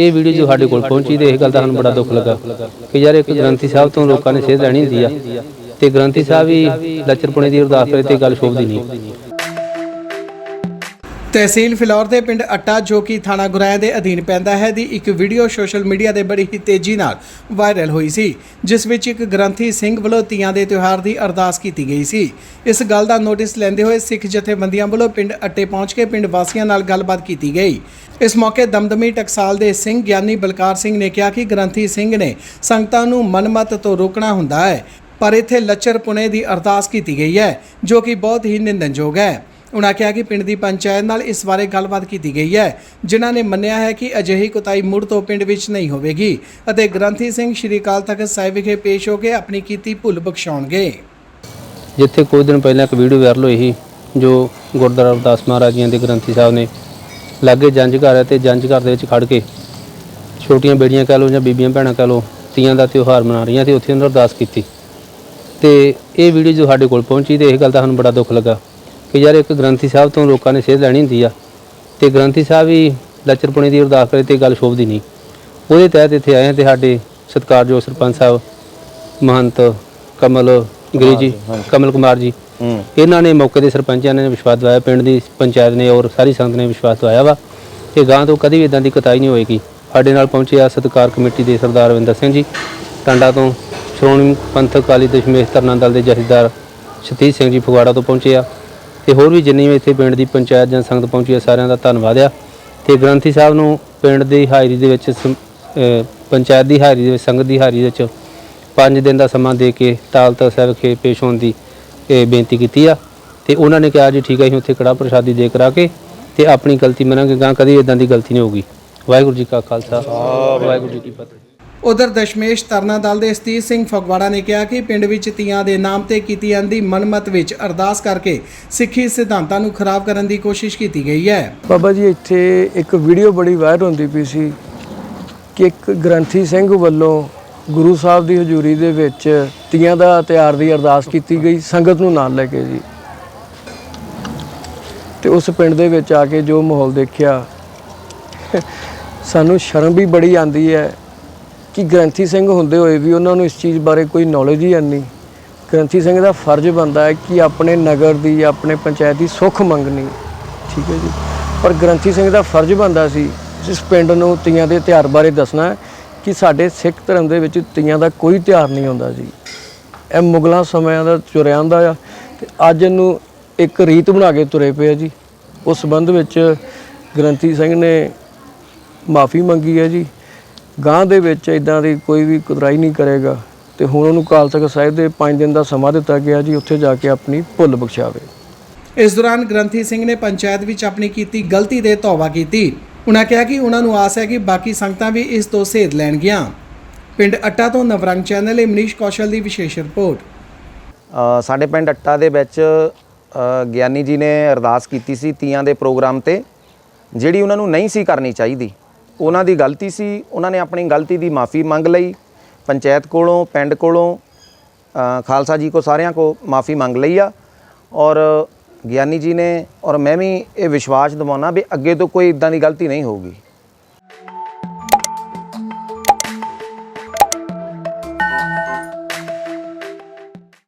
ਇਹ ਵੀਡੀਓ ਜੋ ਸਾਡੇ ਕੋਲ ਪਹੁੰਚੀ ਤੇ ਇਹ ਗੱਲ ਦਾ ਸਾਨੂੰ ਬੜਾ ਦੁੱਖ ਲੱਗਾ ਕਿ ਯਾਰ ਇੱਕ ਗ੍ਰੰਥੀ ਸਾਹਿਬ ਤੋਂ ਲੋਕਾਂ ਨੇ ਸੇਧ ਲੈਣੀ ਹੁੰਦੀ ਆ ਤੇ ਗ੍ਰੰਥੀ ਸਾਹਿਬ ਵੀ ਲੱਚਰਪੁਣੇ ਦੀ ਅਰਦਾਸ ਕਰੇ ਤੇ ਗੱਲ ਸ਼ੋਭਦੀ ਨਹੀਂ। ਤਹਿਸੀਲ ਫਿਲੌਰ ਦੇ ਪਿੰਡ ਅੱਟਾ, ਜੋ ਕਿ ਥਾਣਾ ਗੁਰਾਇਆ ਦੇ ਅਧੀਨ ਪੈਂਦਾ ਹੈ, ਦੀ ਇੱਕ ਵੀਡੀਓ ਸੋਸ਼ਲ ਮੀਡੀਆ ਤੇ ਬੜੀ ਹੀ ਤੇਜ਼ੀ ਨਾਲ ਵਾਇਰਲ ਹੋਈ ਸੀ, ਜਿਸ ਵਿੱਚ ਇੱਕ ਗ੍ਰੰਥੀ ਸਿੰਘ ਵੱਲੋਂ ਤੀਆਂ ਦੇ ਤਿਉਹਾਰ ਦੀ ਅਰਦਾਸ ਕੀਤੀ ਗਈ ਸੀ। ਇਸ ਗੱਲ ਦਾ ਨੋਟਿਸ ਲੈਂਦੇ ਹੋਏ ਸਿੱਖ ਜਥੇਬੰਦੀਆਂ ਵੱਲੋਂ ਪਿੰਡ ਅੱਟੇ ਪਹੁੰਚ ਕੇ ਪਿੰਡ ਵਾਸੀਆਂ ਨਾਲ ਗੱਲਬਾਤ ਕੀਤੀ ਗਈ। ਇਸ ਮੌਕੇ ਦਮਦਮੀ ਟਕਸਾਲ ਦੇ ਸਿੰਘ ਗਿਆਨੀ ਬਲਕਾਰ ਸਿੰਘ ਨੇ ਕਿਹਾ ਕਿ ਗ੍ਰੰਥੀ ਸਿੰਘ ਨੇ ਸੰਗਤਾਂ ਨੂੰ ਮਨਮਤ ਤੋਂ ਰੋਕਣਾ ਹੁੰਦਾ ਹੈ, ਪਰ ਇੱਥੇ ਲੱਚਰ ਪੁਣੇ ਦੀ ਅਰਦਾਸ ਕੀਤੀ ਗਈ ਹੈ, ਜੋ ਕਿ ਬਹੁਤ ਹੀ ਨਿੰਦਨਯੋਗ ਹੈ। ਉਨ੍ਹਾਂ ਕਿਹਾ ਕਿ ਪਿੰਡ ਦੀ ਪੰਚਾਇਤ ਨਾਲ ਇਸ ਬਾਰੇ ਗੱਲਬਾਤ ਕੀਤੀ ਗਈ ਹੈ, ਜਿਨ੍ਹਾਂ ਨੇ ਮੰਨਿਆ ਹੈ ਕਿ ਅਜਿਹੀ ਕੁਤਾਈ ਮੁੜ ਤੋਂ ਪਿੰਡ ਵਿੱਚ ਨਹੀਂ ਹੋਵੇਗੀ ਅਤੇ ਗ੍ਰੰਥੀ ਸਿੰਘ ਸ਼੍ਰੀ ਅਕਾਲ ਤਖਤ ਸਾਹਿਬ ਵਿਖੇ ਪੇਸ਼ ਹੋ ਕੇ ਆਪਣੀ ਕੀਤੀ ਭੁੱਲ ਬਖਸ਼ਾਉਣਗੇ। ਜਿੱਥੇ ਕੁਝ ਦਿਨ ਪਹਿਲਾਂ ਇੱਕ ਵੀਡੀਓ ਵਾਇਰਲ ਹੋਈ ਸੀ, ਜੋ ਗੁਰਦੁਆਰਾ ਅਰਦਾਸ ਮਹਾਰਾਜ ਜੀਆਂ ਦੇ ਗ੍ਰੰਥੀ ਸਾਹਿਬ ਨੇ ਲਾਗੇ ਜੰਜ ਘਰ ਹੈ ਤੇ ਜੰਜ ਘਰ ਦੇ ਵਿੱਚ ਖੜ ਕੇ ਛੋਟੀਆਂ ਬੇੜੀਆਂ ਕਹਿ ਲਓ ਜਾਂ ਬੀਬੀਆਂ ਭੈਣਾਂ ਕਹਿ ਲਓ, ਤੀਆਂ ਦਾ ਤਿਉਹਾਰ ਮਨਾ ਰਹੀਆਂ ਤੇ ਉੱਥੇ ਉਹਨਾਂ ਅਰਦਾਸ ਕੀਤੀ। ਤੇ ਇਹ ਵੀਡੀਓ ਜੋ ਸਾਡੇ ਕੋਲ ਪਹੁੰਚੀ ਤੇ ਇਹ ਗੱਲ ਦਾ ਸਾਨੂੰ ਬੜਾ ਦੁੱਖ ਲੱਗਾ। ਕਿ ਯਾਰ ਇੱਕ ਗ੍ਰੰਥੀ ਸਾਹਿਬ ਤੋਂ ਲੋਕਾਂ ਨੇ ਸੇਧ ਲੈਣੀ ਹੁੰਦੀ ਆ ਤੇ ਗ੍ਰੰਥੀ ਸਾਹਿਬ ਵੀ ਲੱਚਰਪੁਣੇ ਦੀ ਅਰਦਾਸ ਕਰੇ ਤੇ ਗੱਲ ਸ਼ੋਭਦੀ ਨਹੀਂ। ਉਹਦੇ ਤਹਿਤ ਇੱਥੇ ਆਏ ਹਾਂ ਤੇ ਸਾਡੇ ਸਤਿਕਾਰਯੋਗ ਸਰਪੰਚ ਸਾਹਿਬ ਮਹੰਤ ਕਮਲ ਗਿਰੀ ਜੀ ਕਮਲ ਕੁਮਾਰ ਜੀ। ਇਹਨਾਂ ਨੇ ਮੌਕੇ ਦੇ ਸਰਪੰਚਾਂ ਨੇ ਵਿਸ਼ਵਾਸ ਦਿਵਾਇਆ ਪਿੰਡ ਦੀ ਪੰਚਾਇਤ ਨੇ ਔਰ ਸਾਰੀ ਸੰਗਤ ਨੇ ਵਿਸ਼ਵਾਸ ਦਿਵਾਇਆ ਵਾ ਕਿ ਗਾਂ ਤੋਂ ਕਦੀ ਵੀ ਇਦਾਂ ਦੀ ਕਤਾਈ ਨਹੀਂ ਹੋਏਗੀ। ਸਾਡੇ ਨਾਲ ਪਹੁੰਚੇ ਆ ਸਤਿਕਾਰ ਕਮੇਟੀ ਦੇ ਸਰਦਾਰ ਰਵਿੰਦਰ ਸਿੰਘ ਜੀ ਟਾਂਡਾ ਤੋਂ ਸ਼੍ਰੋਮਣੀ ਪੰਥਕ ਅਕਾਲੀ ਦਸ਼ਮੇਸ਼ ਧਰਨਾ ਦਲ ਦੇ ਜਥੇਦਾਰ ਸਤੀਸ਼ ਸਿੰਘ ਜੀ ਫਗਵਾੜਾ ਤੋਂ ਪਹੁੰਚੇ ਆ। ਤੇ ਹੋਰ ਵੀ ਜਿੰਨੀ ਵੀ ਇੱਥੇ ਪਿੰਡ ਦੀ ਪੰਚਾਇਤ ਜਾਂ ਸੰਗਤ ਪਹੁੰਚੀ ਆ ਸਾਰਿਆਂ ਦਾ ਧੰਨਵਾਦ ਆ। ਤੇ ਗ੍ਰੰਥੀ ਸਾਹਿਬ ਨੂੰ ਪਿੰਡ ਦੀ ਹਾਜ਼ਰੀ ਦੇ ਵਿੱਚ ਸਮ- ਅਹ ਪੰਚਾਇਤ ਦੀ ਹਾਜ਼ਰੀ ਦੇ ਵਿੱਚ ਸੰਗਤ ਦੀ ਹਾਜ਼ਰੀ ਦੇ ਵਿੱਚ 5 ਦਿਨ ਦਾ ਸਮਾਂ ਦੇ ਕੇ ਤਾਲ ਤਖਤ ਸਾਹਿਬ ਵਿਖੇ ਪੇਸ਼ ਹੋਣ ਦੀ ਇਹ ਬੇਨਤੀ ਕੀਤੀ ਆ। ਤੇ ਉਹਨਾਂ ਨੇ ਕਿਹਾ ਜੀ ਠੀਕ ਹੈ ਅਸੀਂ ਉੱਥੇ ਕੜਾ ਪ੍ਰਸ਼ਾਦੀ ਦੇ ਕਰਾ ਕੇ ਤੇ ਆਪਣੀ ਗਲਤੀ ਮੰਨਾਂਗੇ ਗਾਂ ਕਦੀ ਇਦਾਂ ਦੀ ਗਲਤੀ ਨਹੀਂ ਹੋਊਗੀ। ਵਾਹਿਗੁਰੂ ਜੀ ਕਾ ਖਾਲਸਾ ਵਾਹਿਗੁਰੂ ਜੀ ਕੀ ਫਤਿਹ। ਉਧਰ ਦਸ਼ਮੇਸ਼ ਤਰਨਾ ਦਲ ਦੇ ਸਤੀਸ਼ ਸਿੰਘ ਫਗਵਾੜਾ ਨੇ ਕਿਹਾ ਕਿ ਪਿੰਡ ਵਿੱਚ ਤੀਆਂ ਦੇ ਨਾਮ ਤੇ ਕੀਤੀ ਜਾਂਦੀ ਮਨਮਤ ਵਿੱਚ ਅਰਦਾਸ ਕਰਕੇ ਸਿੱਖੀ ਸਿਧਾਂਤਾਂ ਨੂੰ ਖਰਾਬ ਕਰਨ ਦੀ ਕੋਸ਼ਿਸ਼ ਕੀਤੀ ਗਈ ਹੈ। ਬਾਬਾ ਜੀ, ਇੱਥੇ ਇੱਕ ਵੀਡੀਓ ਬੜੀ ਵਾਇਰਲ ਹੁੰਦੀ ਪਈ ਸੀ ਕਿ ਇੱਕ ਗ੍ਰੰਥੀ ਸਿੰਘ ਵੱਲੋਂ ਗੁਰੂ ਸਾਹਿਬ ਦੀ ਹਜ਼ੂਰੀ ਦੇ ਵਿੱਚ ਤੀਆਂ ਦਾ ਤਿਆਰ ਦੀ ਅਰਦਾਸ ਕੀਤੀ ਗਈ, ਸੰਗਤ ਨੂੰ ਨਾਲ ਲੈ ਕੇ ਜੀ। ਤੇ ਉਸ ਪਿੰਡ ਦੇ ਵਿੱਚ ਆ ਕੇ ਜੋ ਮਾਹੌਲ ਦੇਖਿਆ, ਸਾਨੂੰ ਸ਼ਰਮ ਵੀ ਬੜੀ ਆਂਦੀ ਹੈ ਕਿ ਗ੍ਰੰਥੀ ਸਿੰਘ ਹੁੰਦੇ ਹੋਏ ਵੀ ਉਹਨਾਂ ਨੂੰ ਇਸ ਚੀਜ਼ ਬਾਰੇ ਕੋਈ ਨੌਲੇਜ ਹੀ ਨਹੀਂ। ਗ੍ਰੰਥੀ ਸਿੰਘ ਦਾ ਫਰਜ਼ ਬਣਦਾ ਹੈ ਕਿ ਆਪਣੇ ਨਗਰ ਦੀ ਆਪਣੇ ਪੰਚਾਇਤ ਦੀ ਸੁੱਖ ਮੰਗਣੀ। ਠੀਕ ਹੈ ਜੀ। ਪਰ ਗ੍ਰੰਥੀ ਸਿੰਘ ਦਾ ਫਰਜ਼ ਬਣਦਾ ਸੀ ਇਸ ਪਿੰਡ ਨੂੰ ਤੀਆਂ ਦੇ ਤਿਉਹਾਰ ਬਾਰੇ ਦੱਸਣਾ ਕਿ ਸਾਡੇ ਸਿੱਖ ਧਰਮ ਦੇ ਵਿੱਚ ਤੀਆਂ ਦਾ ਕੋਈ ਤਿਉਹਾਰ ਨਹੀਂ ਹੁੰਦਾ ਜੀ। ਇਹ ਮੁਗਲਾਂ ਸਮਿਆਂ ਦਾ ਤੁਰਿਆ ਆਉਂਦਾ ਆ ਤੇ ਅੱਜ ਇਹਨੂੰ ਇੱਕ ਰੀਤ ਬਣਾ ਕੇ ਤੁਰੇ ਪਏ ਆ ਜੀ। ਉਸ ਸੰਬੰਧ ਵਿੱਚ ਗ੍ਰੰਥੀ ਸਿੰਘ ਨੇ ਮਾਫੀ ਮੰਗੀ ਹੈ ਜੀ। ਗਾਂ ਦੇ ਵਿੱਚ ਇਦਾਂ ਦੀ ਕੋਈ ਵੀ ਕੁਤਰਾਈ ਨਹੀਂ ਕਰੇਗਾ। ਤੇ ਹੁਣ ਉਹਨੂੰ ਕਾਲ ਤਖਤ ਸਾਹਿਬ ਦੇ 5 ਦਿਨ ਦਾ ਸਮਾਂ ਦਿੱਤਾ ਗਿਆ ਜੀ ਉੱਥੇ ਜਾ ਕੇ ਆਪਣੀ ਭੁੱਲ ਬਖਸ਼ਾਵੇ। ਇਸ ਦੌਰਾਨ ਗ੍ਰੰਥੀ ਸਿੰਘ ਨੇ ਪੰਚਾਇਤ ਵਿੱਚ ਆਪਣੀ ਕੀਤੀ ਗਲਤੀ ਦੇ ਤੌਬਾ ਕੀਤੀ। ਉਨ੍ਹਾਂ ਕਿਹਾ ਕਿ ਉਹਨਾਂ ਨੂੰ ਆਸ ਹੈ ਕਿ ਬਾਕੀ ਸੰਗਤਾਂ ਵੀ ਇਸ ਤੋਂ ਸੇਧ ਲੈਣਗੀਆਂ। ਪਿੰਡ ਅੱਟਾ ਤੋਂ ਨਵਰੰਗ ਚੈਨਲ ਲਈ ਮਨੀਸ਼ ਕੌਸ਼ਲ ਦੀ ਵਿਸ਼ੇਸ਼ ਰਿਪੋਰਟ। ਸਾਡੇ ਪਿੰਡ ਅੱਟਾ ਦੇ ਵਿੱਚ ਗਿਆਨੀ ਜੀ ਨੇ ਅਰਦਾਸ ਕੀਤੀ ਸੀ ਤੀਆਂ ਦੇ ਪ੍ਰੋਗਰਾਮ ਤੇ ਜਿਹੜੀ ਉਹਨਾਂ ਨੂੰ ਨਹੀਂ ਸੀ ਕਰਨੀ ਚਾਹੀਦੀ। ਉਹਨਾਂ ਦੀ ਗਲਤੀ ਸੀ, ਉਹਨਾਂ ਨੇ ਆਪਣੀ ਗਲਤੀ ਦੀ ਮਾਫੀ ਮੰਗ ਲਈ, ਪੰਚਾਇਤ ਕੋਲੋਂ, ਪਿੰਡ ਕੋਲੋਂ ਖਾਲਸਾ ਜੀ ਕੋ, ਸਾਰਿਆਂ ਕੋ ਮਾਫੀ ਮੰਗ ਲਈ ਆ। ਔਰ ਗਿਆਨੀ ਜੀ ਨੇ, ਔਰ ਮੈਂ ਵੀ ਇਹ ਵਿਸ਼ਵਾਸ ਦਿਵਾਉਣਾ ਵੀ ਅੱਗੇ ਤੋਂ ਕੋਈ ਇਦਾਂ ਦੀ ਗਲਤੀ ਨਹੀਂ ਹੋਊਗੀ।